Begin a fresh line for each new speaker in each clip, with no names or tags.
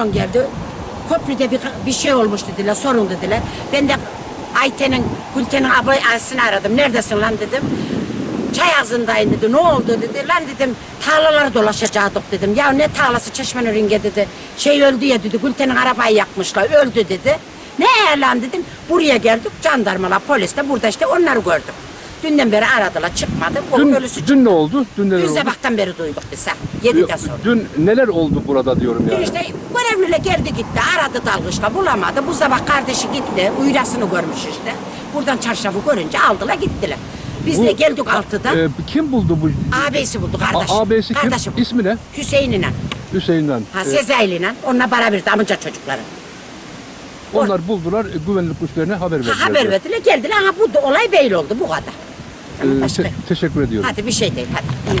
Patron geldi. Köprüde bir, bir şey olmuş dediler, sorun dediler. Ben de Ayten'in, Gülten'in ablasını aradım. Neredesin lan dedim. Çay ağzındayım dedi. Ne oldu dedi. Lan dedim tarlaları dolaşacaktık dedim. Ya ne tarlası çeşmenin ringe dedi. Şey öldü ya dedi. Gülten'in arabayı yakmışlar. Öldü dedi. Ne lan dedim. Buraya geldik. Jandarmalar, polis de burada işte onları gördüm. Dünden beri aradılar çıkmadı. O
Dün,
ölüsü
dün ne oldu? Dün neler
Dün
oldu?
sabahtan beri duyduk biz ha. Yediden sonra.
Dün neler oldu burada diyorum
Dün
yani.
işte görevliyle geldi gitti aradı dalgıçla bulamadı. Bu sabah kardeşi gitti uyrasını görmüş işte. Buradan çarşafı görünce aldılar gittiler. Biz
Bu-
de geldik altıda.
Ee, kim buldu bu?
Ağabeysi buldu kardeş.
A- ağabeysi kim?
Kardeşim.
İsmi ne?
Hüseyin'le.
Hüseyin'den.
Ha
Ee,
Sezai'yle. Onunla beraber amca çocukları.
onlar buldular, e, güvenlik güçlerine haber verdiler.
Ha, haber verdiler geldiler. Ha bu olay böyle oldu bu kadar.
Ee, te- teşekkür ediyorum.
Hadi bir şey değil hadi. İyi.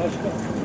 Başka.